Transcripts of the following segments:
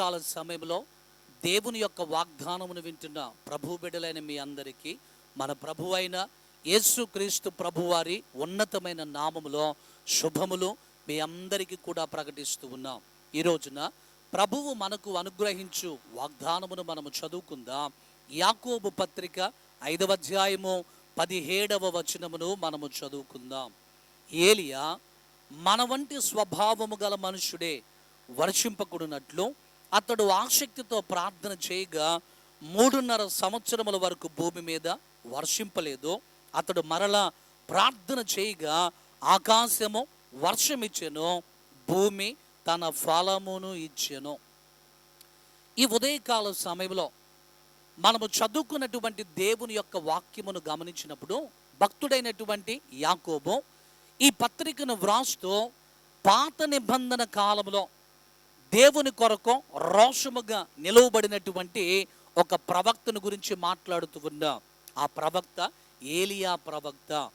ఉదయకాల సమయంలో దేవుని యొక్క వాగ్దానమును వింటున్న ప్రభు బిడ్డలైన మీ అందరికీ మన ప్రభు అయిన యేసుక్రీస్తు ప్రభువారి ఉన్నతమైన నామములో శుభములు మీ అందరికీ కూడా ప్రకటిస్తూ ఉన్నాం. ఈ రోజున ప్రభువు మనకు అనుగ్రహించు వాగ్దానమును మనము చదువుకుందాం. యాకోబు పత్రిక ఐదవ అధ్యాయము పదిహేడవ వచనమును మనము చదువుకుందాం. ఏలియా మన వంటి స్వభావము గల మనుషుడే వర్షింపకుడునట్లు అతడు ఆసక్తితో ప్రార్థన చేయగా మూడున్నర సంవత్సరముల వరకు భూమి మీద వర్షింపలేదు. అతడు మరలా ప్రార్థన చేయగా ఆకాశము వర్షమిచ్చెను భూమి తన ఫలమును ఇచ్చెను. ఈ ఉదయకాల సమయంలో మనము చదువుకున్నటువంటి దేవుని యొక్క వాక్యమును గమనించినప్పుడు భక్తుడైనటువంటి యాకోబు ఈ పత్రికను వ్రాస్తూ పాత నిబంధన కాలంలో దేవుని కొరకు రోషముగా నిలువబడినటువంటి ఒక ప్రవక్తను గురించి మాట్లాడుతూ ఉన్నా. ఆ ప్రవక్త ఏలియా ప్రవక్త.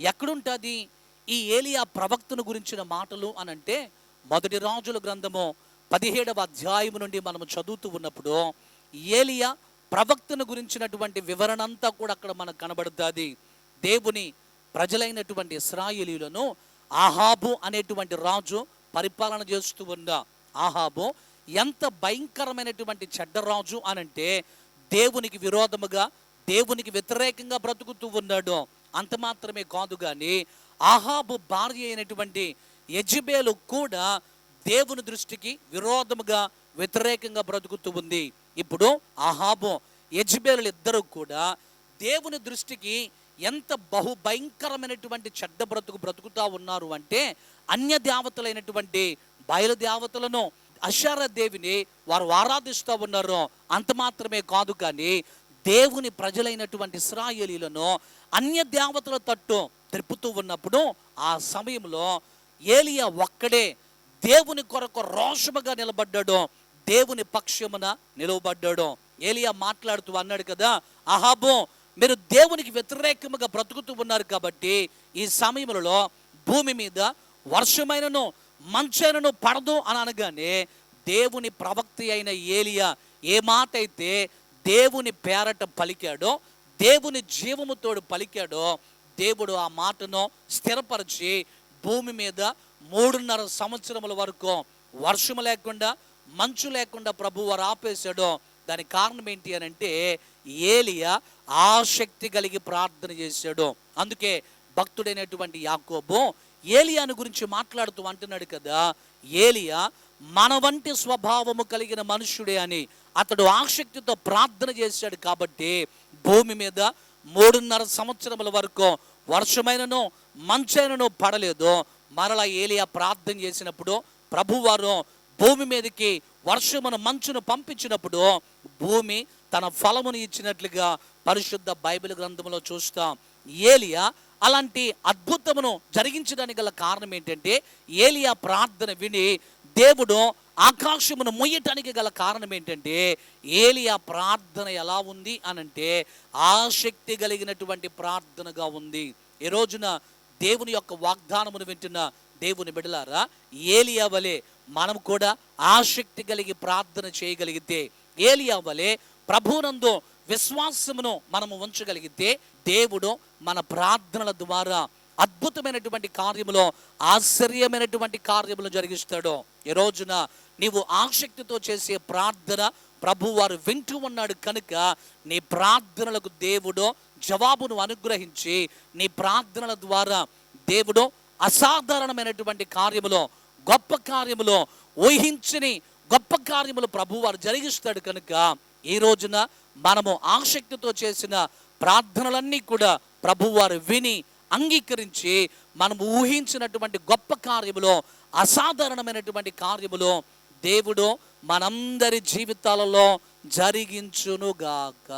ఎక్కడుంటుంది? ఈ ఏలియా ప్రవక్తను గురించిన మాటలు అని అంటే మొదటి రాజుల గ్రంథము పదిహేడవ అధ్యాయం నుండి మనము చదువుతూ ఉన్నప్పుడు ఏలియా ప్రవక్తను గురించినటువంటి వివరణ అంతా కూడా అక్కడ మనకు కనబడుతుంది. దేవుని ప్రజలైనటువంటి ఇస్రాయేలీలను ఆహాబు అనేటువంటి రాజు పరిపాలన చేస్తూ ఉన్నా. ఆహాబు ఎంత భయంకరమైనటువంటి చెడ్డ రాజు అనంటే దేవునికి విరోధముగా దేవునికి వ్యతిరేకంగా బ్రతుకుతూ ఉన్నాడు. అంత మాత్రమే కాదు కానీ ఆహాబు భార్య అయినటువంటి యజ్బేలు కూడా దేవుని దృష్టికి విరోధముగా వ్యతిరేకంగా బ్రతుకుతూ ఉంది. ఇప్పుడు ఆహాబు యజ్బేలు ఇద్దరు కూడా దేవుని దృష్టికి ఎంత బహు భయంకరమైనటువంటి చెడ్డ బ్రతుకు బ్రతుకుతా ఉన్నారు అంటే అన్య దేవతలైనటువంటి బయలు దేవతలను అశార దేవిని వారు ఆరాధిస్తూ ఉన్నారు అంత మాత్రమే కాదు కానీ దేవుని ప్రజలైనటువంటి ఇస్రాయేలీలను అన్య దేవతల తట్టు త్రిప్పుతూ ఉన్నప్పుడు ఆ సమయంలో ఏలియా ఒక్కడే దేవుని కొరకు రోషముగా నిలబడ్డాడు దేవుని పక్షమున నిలవబడ్డాడు. ఏలియా మాట్లాడుతూ అన్నాడు కదా అహాబో మీరు దేవునికి వ్యతిరేకముగా బ్రతుకుతూ ఉన్నారు కాబట్టి ఈ సమయంలో భూమి మీద వర్షమైనను మంచైనను పడదు అని అనగానే దేవుని ప్రవక్త అయిన ఏలియా ఏ మాట అయితే దేవుని పేరట పలికాడో దేవుని జీవముతోడు పలికాడో దేవుడు ఆ మాటను స్థిరపరిచి భూమి మీద మూడున్నర సంవత్సరముల వరకు వర్షము లేకుండా మంచు లేకుండా ప్రభు వారు ఆపేశాడు దానికి కారణం ఏంటి అని అంటే ఏలియా ఆసక్తి కలిగి ప్రార్థన చేశాడు. అందుకే భక్తుడైనటువంటి యాకోబు ఏలియాను గురించి మాట్లాడుతూ అంటున్నాడు కదా ఏలియా మన వంటి స్వభావము కలిగిన మనుష్యుడే అని అతడు ఆసక్తితో ప్రార్థన చేశాడు కాబట్టి భూమి మీద మూడున్నర సంవత్సరముల వరకు వర్షమైనను మంచైనను పడలేదు మరలా ఏలియా ప్రార్థన చేసినప్పుడు ప్రభువారు భూమి మీదకి వర్షమును మంచును పంపించినప్పుడు భూమి తన ఫలమును ఇచ్చినట్లుగా పరిశుద్ధ బైబిల్ గ్రంథంలో చూస్తాం. ఏలియా అలాంటి అద్భుతమును జరిగించడానికి గల కారణం ఏంటంటే ఏలియా ప్రార్థన విని దేవుడు ఆకాశమును మొయ్యటానికి గల కారణం ఏంటంటే ఏలియా ప్రార్థన ఎలా ఉంది అనంటే ఆసక్తి కలిగినటువంటి ప్రార్థనగా ఉంది. ఈ రోజున దేవుని యొక్క వాగ్దానమును వింటున్న దేవుని బిడలారా ఏలియా వలె మనం కూడా ఆసక్తి కలిగి ప్రార్థన చేయగలిగితే ఏలియా వలె ప్రభునందు విశ్వాసమును మనము ఉంచగలిగితే దేవుడు మన ప్రార్థనల ద్వారా అద్భుతమైనటువంటి కార్యములో ఆశ్చర్యమైనటువంటి కార్యములు జరిగిస్తాడు. ఈ రోజున నీవు ఆసక్తితో చేసే ప్రార్థన ప్రభు వారు వింటూ ఉన్నాడు కనుక నీ ప్రార్థనలకు దేవుడు జవాబును అనుగ్రహించి నీ ప్రార్థనల ద్వారా దేవుడు అసాధారణమైనటువంటి కార్యములో గొప్ప కార్యములో ఊహించని గొప్ప కార్యములు ప్రభు వారు జరిగిస్తాడు కనుక ఈ రోజున మనము ఆసక్తితో చేసిన ప్రార్థనలన్నీ కూడా ప్రభువారు విని అంగీకరించి మనం ఊహించినటువంటి గొప్ప కార్యములో అసాధారణమైనటువంటి కార్యములో దేవుడు మనందరి జీవితాలలో జరిగించునుగాక.